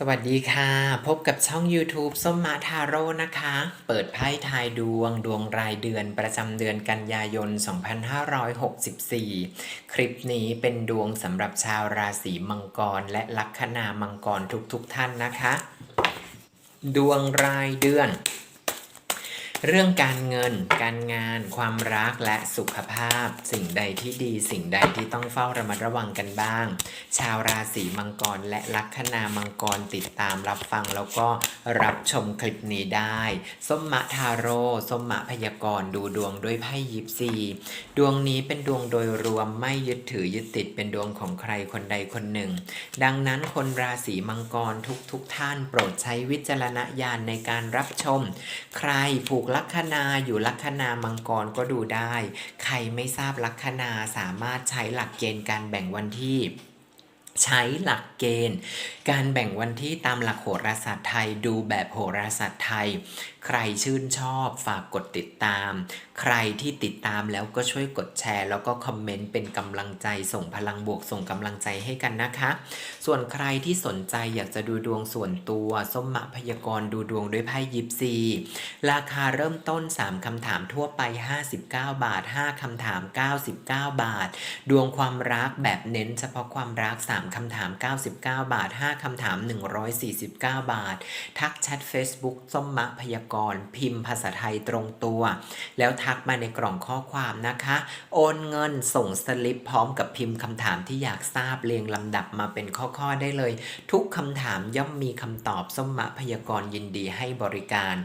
สวัสดีค่ะ พบกับช่อง YouTube ส้มมาทาโร่นะคะ เปิดไพ่ทายดวงดวงรายเดือนประจำเดือนกันยายน 2564 คลิปนี้เป็นดวงสำหรับชาวราศีมังกร และลัคนามังกรทุกๆทท่านนะคะ ดวงรายเดือน เรื่องการเงิน การงาน ความรักและสุขภาพ สิ่งใดที่ดี สิ่งใดที่ต้องเฝ้าระมัดระวังกันบ้าง ชาวราศีมังกรและลัคนามังกรติดตามรับฟังแล้วก็รับชมคลิปนี้ได้ ส้มมะทาโร่ส้มมะพยากรณ์ดูดวงด้วยไพ่ยิปซีดวงนี้เป็นดวงโดยรวมไม่ยึดถือยึดติดเป็นดวงของใครคนใดคนหนึ่ง ดังนั้นคนราศีมังกรทุกทุกท่านโปรดใช้วิจารณญาณในการรับชม ใครผูกลัคนาอยู่ลัคนามังกรก็ดูได้ ใครไม่ทราบลัคนาสามารถใช้หลักเกณฑ์การแบ่งวันที่ใช้หลักเกณฑ์ การแบ่งวันที่ตามหลักโหราศาสตร์ไทยดูแบบโหราศาสตร์ไทย ใครชื่นชอบฝากกดติดตาม ใครที่ติดตามแล้วก็ช่วยกดแชร์ แล้วก็คอมเมนต์เป็นกำลังใจส่งพลังบวกส่งกำลังใจให้กันนะคะ ส่วนใครที่สนใจอยากจะดูดวงส่วนตัวส้มมะพยากรดูดวงด้วยไพ่ยิปซี ราคาเริ่มต้น 3คำถามทั่วไป 59 บาท 5คำถาม 99 บาท ดวงความรักแบบเน้นเฉพาะความรัก 3คำถาม 99 บาท 5คำถาม 149 บาท ทักแชท Facebook ส้มมะพยากร่อน พิมพ์ภาษาไทยตรงตัว แล้วทักมาในกล่องข้อความนะคะ โอนเงินส่งสลิปพร้อมกับพิมพ์คำถามที่อยากทราบเรียงลำดับมาเป็นข้อๆได้เลย ทุกคำถามย่อมมีคำตอบส้มมะพยากรณ์ยินดีให้บริการ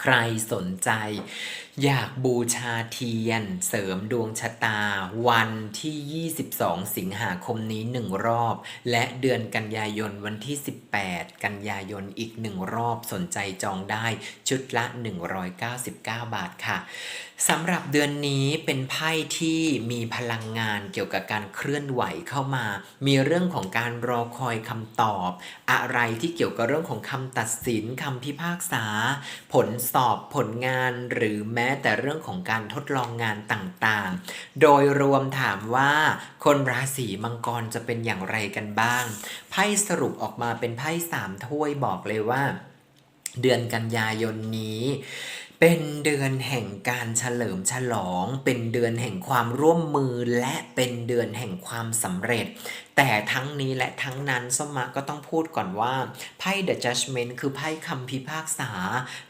ใครสนใจ อยากบูชาเทียน เสริมดวงชะตา วันที่ 22 สิงหาคมนี้1รอบ และเดือนกันยายนวันที่ 18 กันยายนอีก1รอบสนใจจองได้ชุดละ 199 บาทค่ะสำหรับเดือนนี้เป็นไพ่ที่มีพลังงานเกี่ยวกับการเคลื่อนไหวเข้ามา มีเรื่องของการรอคอยคำตอบ อะไรที่เกี่ยวกับเรื่องของคำตัดสินคำพิพากษา ผลสสอบผลงานหรือแม้แต่เรื่องของการทดลองงานต่างๆ โดยรวมถามว่าคนราศีมังกรจะเป็นอย่างไรกันบ้าง ไพ่สรุปออกมาเป็นไพ่สามถ้วยบอกเลยว่า เดือนกันยายนนี้เป็นเดือนแห่งการเฉลิมฉลอง เป็นเดือนแห่งความร่วมมือและเป็นเดือนแห่งความสำเร็จ แต่ทั้งนี้และทั้งนั้นสมมะก็ต้องพูดก่อนว่าไพ่ The Judgment คือไพ่คำพิพากษา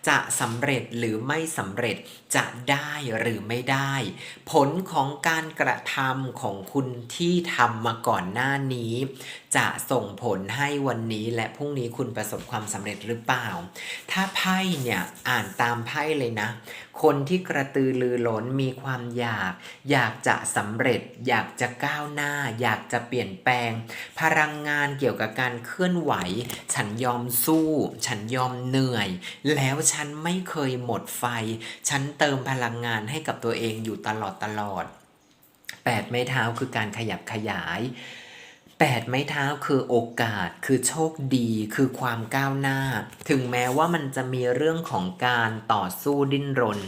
จะสำเร็จหรือไม่สำเร็จจะได้หรือไม่ได้ ผลของการกระทำของคุณที่ทำมาก่อนหน้านี้ จะส่งผลให้วันนี้และพรุ่งนี้คุณประสบความสำเร็จหรือเปล่า ถ้าไพ่เนี่ยอ่านตามไพ่เลยนะ คนที่กระตือรือร้นมีความอยาก อยากจะสำเร็จ อยากจะก้าวหน้า อยากจะเปลี่ยนแปลง พลังงานเกี่ยวกับการเคลื่อนไหว ฉันยอมสู้ ฉันยอมเหนื่อย แล้วฉันไม่เคยหมดไฟ ฉันเติมพลังงานให้กับตัวเองอยู่ตลอดตลอดแปดไม้เท้าคือการขยับขยาย แปดไม้เท้าคือโอกาสคือโชคดีคือความก้าวหน้า ถึงแม้ว่ามันจะมีเรื่องของการต่อสู้ดิ้นรน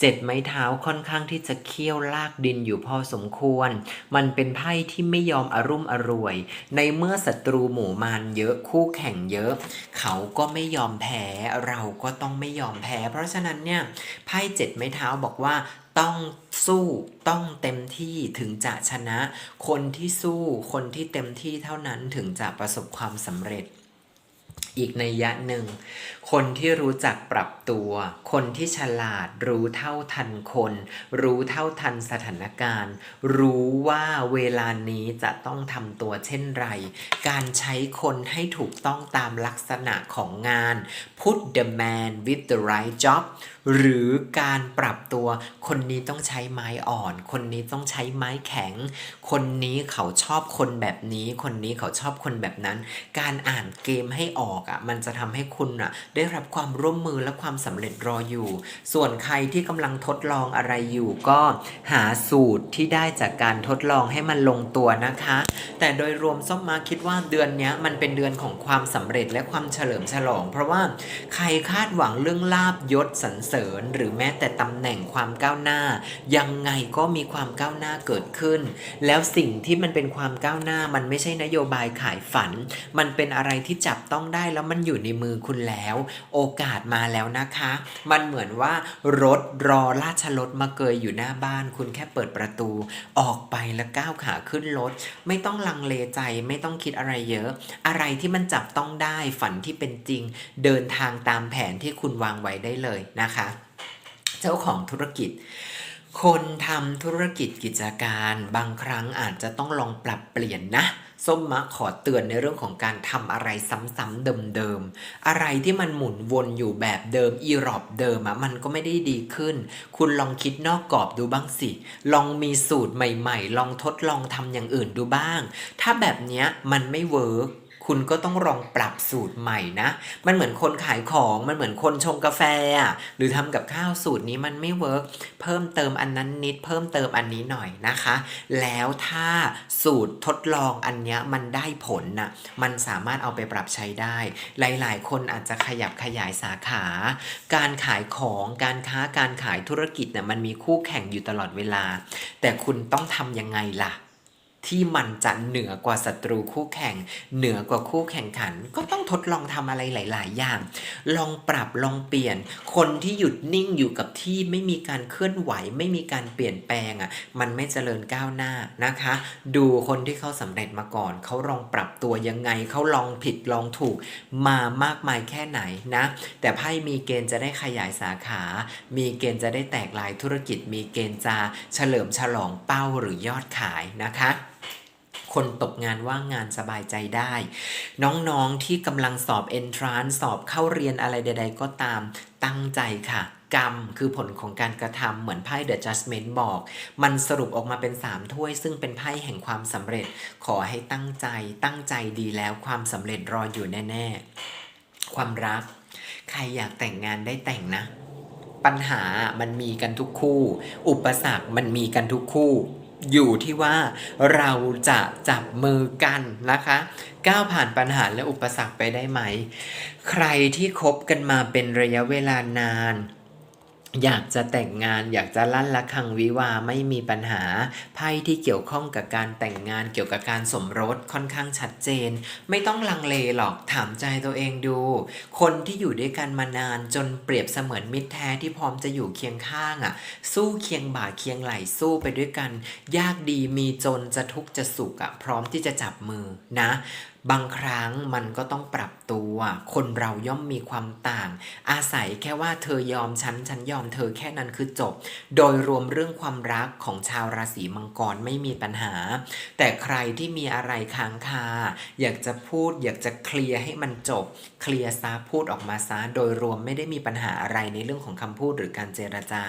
เจ็ดไม้เท้าค่อนข้างที่จะเคี่ยวลากดินอยู่พอสมควร มันเป็นไพ่ที่ไม่ยอมอารุ่มอร่วย ในเมื่อศัตรูหมู่มารเยอะคู่แข่งเยอะ เขาก็ไม่ยอมแพ้เราก็ต้องไม่ยอมแพ้ เพราะฉะนั้นเนี่ยไพ่เจ็ดไม้เท้าบอกว่าต้องสู้ต้องเต็มที่ถึงจะชนะ คนที่สู้คนที่เต็มที่เท่านั้นถึงจะประสบความสำเร็จ อีกในยยะหนึ่ง คนที่รู้จักปรับตัว คนที่ฉลาดรู้เท่าทันคน รู้เท่าทันสถานการณ์ รู้ว่าเวลานี้จะต้องทำตัวเช่นไร การใช้คนให้ถูกต้องตามลักษณะของงาน put the man with the right job หรือการปรับตัว คนนี้ต้องใช้ไม้อ่อน คนนี้ต้องใช้ไม้แข็ง คนนี้เขาชอบคนแบบนี้ คนนี้เขาชอบคนแบบนั้น การอ่านเกมให้ออกอะ่ะมันจะทำให้คุณอะได้รับความร่วมมือและความสำเร็จรออยู่ ส่วนใครที่กำลังทดลองอะไรอยู่ก็หาสูตรที่ได้จากการทดลองให้มันลงตัวนะคะ แต่โดยรวมส้มมาคิดว่าเดือนนี้มันเป็นเดือนของความสำเร็จและความเฉลิมฉลอง เพราะว่าใครคาดหวังเรื่องลาบยศสรรเสริญริญ หรือแม้แต่ตำแหน่งความก้าวหน้า ยังไงก็มีความก้าวหน้าเกิดขึ้น แล้วสิ่งที่มันเป็นความก้าวหน้ามันไม่ใช่นโยบายขายฝัน มันเป็นอะไรที่จับต้องได้แล้วมันอยู่ในมือคุณแล้ว โอกาสมาแล้วนะคะ มันเหมือนว่ารถรอราชรถมาเกยอยู่หน้าบ้าน คุณแค่เปิดประตู ออกไปแล้วก้าวขาขึ้นรถ ไม่ต้องลังเลใจไม่ต้องคิดอะไรเยอะ อะไรที่มันจับต้องได้ฝันที่เป็นจริง เดินทางตามแผนที่คุณวางไว้ได้เลยนะคะ เจ้าของธุรกิจ คนทำธุรกิจกิจการบางครั้งอาจจะต้องลองปรับเปลี่ยนนะส้มมะขอเตือนในเรื่องของการทำอะไรซ้ำๆเดิมๆ อะไรที่มันหมุนวนอยู่แบบเดิมอีรอบเดิมอะมันก็ไม่ได้ดีขึ้น คุณลองคิดนอกกรอบดูบ้างสิ ลองมีสูตรใหม่ๆ ลองทดลองทำอย่างอื่นดูบ้าง ถ้าแบบเนี้ยมันไม่เวิร์ก คุณก็ต้องลองปรับสูตรใหม่นะ มันเหมือนคนขายของ มันเหมือนคนชงกาแฟอะหรือทำกับข้าวสูตรนี้มันไม่เวิร์กเพิ่มเติมอันนั้นนิด เพิ่มเติมอันนี้หน่อยนะคะ แล้วถ้าสูตรทดลองอันเนี้ยมันได้ผลน่ะมันสามารถเอาไปปรับใช้ได้ หลาย ๆ คนอาจจะขยับขยายสาขา การขายของการค้าการขายธุรกิจเนี่ยมันมีคู่แข่งอยู่ตลอดเวลา แต่คุณต้องทำยังไงล่ะ ที่มันจะเหนือกว่าศัตรูคู่แข่ง เหนือกว่าคู่แข่งขัน ก็ต้องทดลองทำอะไรหลาย ๆ อย่าง ลองปรับลองเปลี่ยน คนที่หยุดนิ่งอยู่กับที่ไม่มีการเคลื่อนไหว ไม่มีการเปลี่ยนแปลงอะมันไม่เจริญก้าวหน้านะคะ ดูคนที่เขาสำเร็จมาก่อนเขาลองปรับตัวยังไงเขาลองผิดลองถูกมามากมายแค่ไหนนะ แต่ไพ่มีเกณฑ์จะได้ขยายสาขา มีเกณฑ์จะได้แตกลายธุรกิจ มีเกณฑ์จะเฉลิมฉลองเป้าหรือยอดขายนะคะ คนตกงานว่างงานสบายใจได้ น้องๆที่กำลังสอบ entrance สอบเข้าเรียนอะไรใด ๆ ก็ตามตั้งใจค่ะ กรรมคือผลของการกระทำเหมือนไพ่ The Judgment บอก มันสรุปออกมาเป็น 3 ถ้วย ซึ่งเป็นไพ่แห่งความสำเร็จ ขอให้ตั้งใจ ตั้งใจดีแล้วความสำเร็จรออยู่แน่ ๆ ความรัก ใครอยากแต่งงานได้แต่งนะ ปัญหามันมีกันทุกคู่ อุปสรรคมันมีกันทุกคู่ อยู่ที่ว่าเราจะจับมือกันนะคะ ก้าวผ่านปัญหาและอุปสรรคไปได้ไหม ใครที่คบกันมาเป็นระยะเวลานาน อยากจะแต่งงานอยากจะลั่นละคังวิวาไม่มีปัญหา ไพ่ที่เกี่ยวข้องกับการแต่งงานเกี่ยวกับการสมรสค่อนข้างชัดเจน ไม่ต้องลังเลหรอกถามใจตัวเองดู คนที่อยู่ด้วยกันมานานจนเปรียบเสมือนมิตรแท้ที่พร้อมจะอยู่เคียงข้างอะ สู้เคียงบ่าเคียงไหลสู้ไปด้วยกัน ยากดีมีจนจะทุกข์จะสุขอะพร้อมที่จะจับมือนะบางครั้งมันก็ต้องปรับตัว คนเราย่อมมีความต่าง อาศัยแค่ว่าเธอยอมฉัน ฉันยอมเธอแค่นั้นคือจบ โดยรวมเรื่องความรักของชาวราศีมังกรไม่มีปัญหา แต่ใครที่มีอะไรค้างคา อยากจะพูดอยากจะเคลียร์ให้มันจบ เคลียร์ซะพูดออกมาซะ โดยรวมไม่ได้มีปัญหาอะไรในเรื่องของคำพูดหรือการเจรจา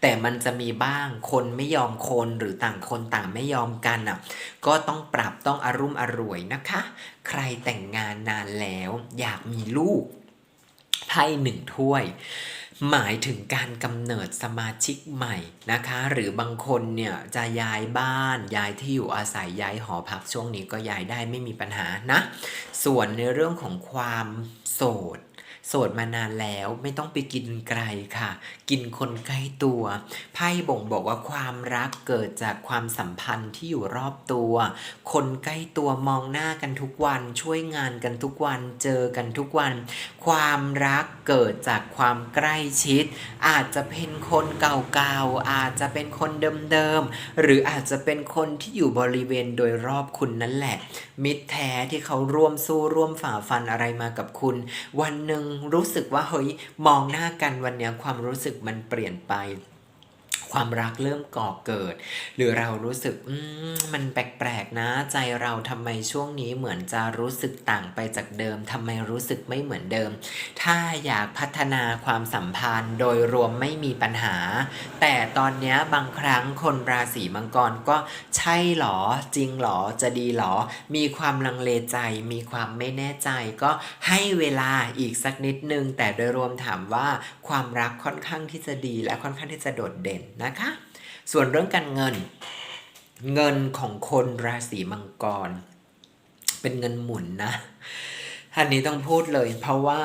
แต่มันจะมีบ้างคนไม่ยอมคนหรือต่างคนต่างไม่ยอมกันอะ ก็ต้องปรับต้องอารุ่มอร่วยนะคะใครแต่งงานนานแล้ว อยากมีลูกไพ่หนึ่งถ้วย หมายถึงการกำเนิดสมาชิกใหม่นะคะ หรือบางคนเนี่ยจะย้ายบ้าน ย้ายที่อยู่อาศัยย้ายหอพักช่วงนี้ก็ย้ายได้ไม่มีปัญหานะ ส่วนในเรื่องของความโสด โสดมานานแล้วไม่ต้องไปกินไกลค่ะ กินคนใกล้ตัวไพ่บ่งบอกว่าความรักเกิดจากความสัมพันธ์ที่อยู่รอบตัว คนใกล้ตัวมองหน้ากันทุกวัน ช่วยงานกันทุกวันเจอกันทุกวัน ความรักเกิดจากความใกล้ชิด อาจจะเป็นคนเก่าๆอาจจะเป็นคนเดิมๆหรืออาจจะเป็นคนที่อยู่บริเวณโดยรอบคุณนั่นแหละ มิตรแท้ที่เขาร่วมสู้ร่วมฝ่าฟันอะไรมากับคุณ วันหนึ่งรู้สึกว่าเฮ้ยมองหน้ากันวันเนี้ยความรู้สึกมันเปลี่ยนไป ความรักเริ่มก่อเกิด หรือเรารู้สึกอืมมันแปลกๆนะ ใจเราทำไมช่วงนี้เหมือนจะรู้สึกต่างไปจากเดิมทำไมรู้สึกไม่เหมือนเดิม ถ้าอยากพัฒนาความสัมพันธ์โดยรวมไม่มีปัญหา แต่ตอนนี้บางครั้งคนราศีมังกรก็ใช่หรอจริงหรอจะดีหรอ มีความลังเลใจ มีความไม่แน่ใจ ก็ให้เวลาอีกสักนิดนึง แต่โดยรวมถามว่าความรักค่อนข้างที่จะดีและค่อนข้างที่จะโดดเด่นนะคะ ส่วนเรื่องการเงิน เงินของคนราศีมังกร เป็นเงินหมุนนะอันนี้ต้องพูดเลยเพราะว่า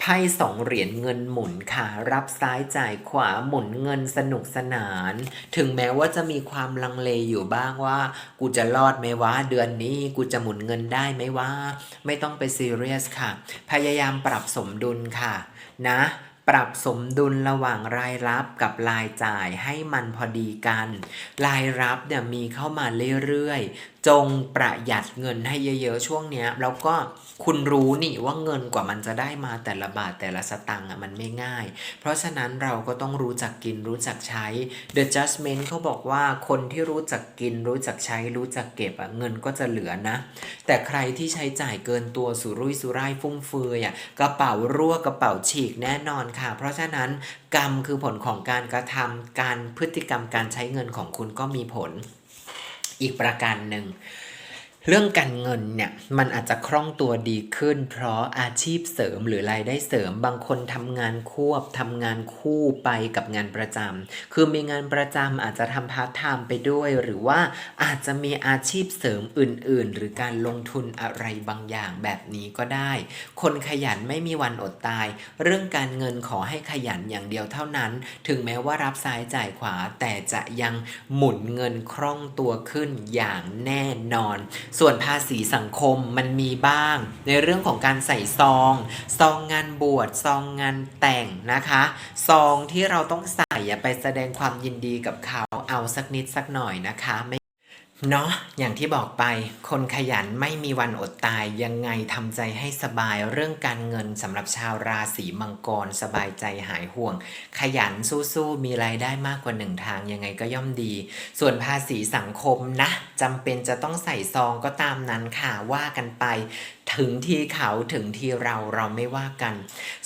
ไพ่สองเหรียญเงินหมุนค่ะ รับซ้ายจ่ายขวาหมุนเงินสนุกสนาน ถึงแม้ว่าจะมีความลังเลอยู่บ้างว่า กูจะรอดไหมวะเดือนนี้ กูจะหมุนเงินได้ไหมวะไม่ต้องไปซีเรียสค่ะ พยายามปรับสมดุลค่ะ นะ ปรับสมดุลระหว่างรายรับกับรายจ่ายให้มันพอดีกัน รายรับเนี่ยมีเข้ามาเรื่อยๆจงประหยัดเงินให้เยอะ ๆ ช่วงเนี้ย แล้วก็คุณรู้นี่ว่าเงินกว่ามันจะได้มาแต่ละบาทแต่ละสตังค์อะมันไม่ง่าย เพราะฉะนั้นเราก็ต้องรู้จักกินรู้จักใช้ The Judgment เขาบอกว่าคนที่รู้จักกิน รู้จักใช้ รู้จักเก็บอะเงินก็จะเหลือนะ แต่ใครที่ใช้จ่ายเกินตัวสุรุ่ยสุร่ายฟุ่มเฟือยอะกระเป๋ารั่วกระเป๋าฉีกแน่นอนค่ะ เพราะฉะนั้นกรรมคือผลของการกระทำการพฤติกรรมการใช้เงินของคุณก็มีผล อีกประการหนึ่ง เรื่องการเงินเนี่ยมันอาจจะคล่องตัวดีขึ้น เพราะอาชีพเสริมหรือรายได้เสริม บางคนทำงานควบทำงานคู่ไปกับงานประจำคือมีงานประจำอาจจะทำพาร์ทไทม์ไปด้วย หรือว่าอาจจะมีอาชีพเสริมอื่น ๆ หรือการลงทุนอะไรบางอย่างแบบนี้ก็ได้ คนขยันไม่มีวันอดตาย เรื่องการเงินขอให้ขยันอย่างเดียวเท่านั้น ถึงแม้ว่ารับซ้ายจ่ายขวาแต่จะยังหมุนเงินคล่องตัวขึ้นอย่างแน่นอนส่วนภาษีสังคมมันมีบ้าง ในเรื่องของการใส่ซอง ซองงานบวชซองงานแต่งนะคะ ซองที่เราต้องใส่ไปแสดงความยินดีกับเขาเอาสักนิดสักหน่อยนะคะไม่ เนาะอย่างที่บอกไป คนขยันไม่มีวันอดตายยังไงทำใจให้สบายเรื่องการเงินสำหรับชาวราศีมังกรสบายใจหายห่วง ขยันสู้ๆมีรายได้มากกว่าหนึ่งทางยังไงก็ย่อมดี ส่วนภาษีสังคมนะจำเป็นจะต้องใส่ซองก็ตามนั้นค่ะว่ากันไป ถึงที่เขาถึงที่เราเราไม่ว่ากัน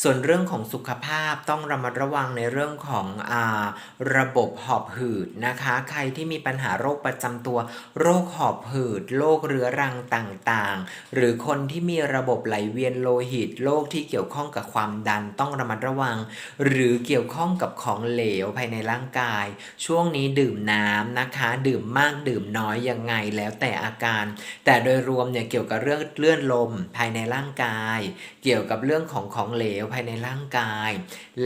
ส่วนเรื่องของสุขภาพต้องระมัดระวังในเรื่องของอาระบบหอบหืดนะคะ ใครที่มีปัญหาโรคประจำตัว โรคหอบหืดโรคเรื้อรังต่างๆ หรือคนที่มีระบบไหลเวียนโลหิตโรคที่เกี่ยวข้องกับความดันต้องระมัดระวัง หรือเกี่ยวข้องกับของเหลวภายในร่างกาย ช่วงนี้ดื่มน้ำนะคะ ดื่มมากดื่มน้อยยังไงแล้วแต่อาการ แต่โดยรวมเนี่ยเกี่ยวกับเรื่องเลื่อนลมภายในร่างกาย เกี่ยวกับเรื่องของของเหลวภายในร่างกาย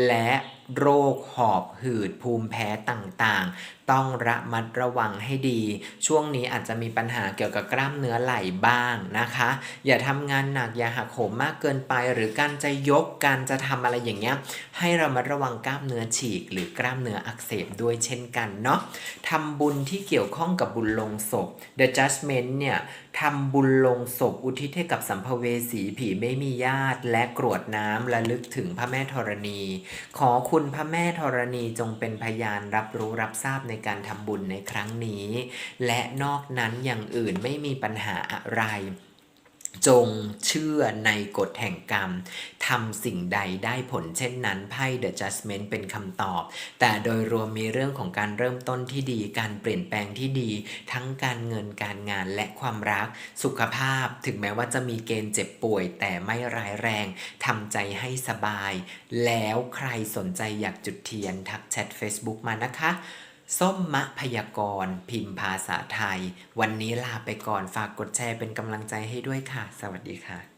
และ โรคหอบหืดภูมิแพ้ต่างๆ ต้องระมัดระวังให้ดี ช่วงนี้อาจจะมีปัญหาเกี่ยวกับกล้ามเนื้อไหล่บ้างนะคะ อย่าทำงานหนักอย่าหักโหมมากเกินไป หรือการจะยกการจะทำอะไรอย่างเงี้ยให้เรามาระวังกล้ามเนื้อฉีก หรือกล้ามเนื้ออักเสบด้วยเช่นกันเนาะทำบุญที่เกี่ยวข้องกับบุญลงศพ The Judgment เนี่ยทำบุญลงศพอุทิศให้กับสัมภเวสีผีไม่มีญาติ และกรวดน้ำระลึกถึงพระแม่ธรณี ขอคุณณพระแม่ธรณีจงเป็นพยานรับรู้รับทราบในการทำบุญในครั้งนี้ และนอกนั้นอย่างอื่นไม่มีปัญหาอะไร จงเชื่อในกฎแห่งกรรมทำสิ่งใดได้ผลเช่นนั้นไพ่ The Judgment เป็นคำตอบ แต่โดยรวมมีเรื่องของการเริ่มต้นที่ดี การเปลี่ยนแปลงที่ดี ทั้งการเงินการงานและความรัก สุขภาพ ถึงแม้ว่าจะมีเกณฑ์เจ็บป่วย แต่ไม่ร้ายแรงทำใจให้สบาย แล้วใครสนใจอยากจุดเทียนทักแชท Facebook มานะคะ ส้มมะพยากรพิมพ์ภาษาไทย วันนี้ลาไปก่อนฝากกดแชร์เป็นกำลังใจให้ด้วยค่ะ สวัสดีค่ะ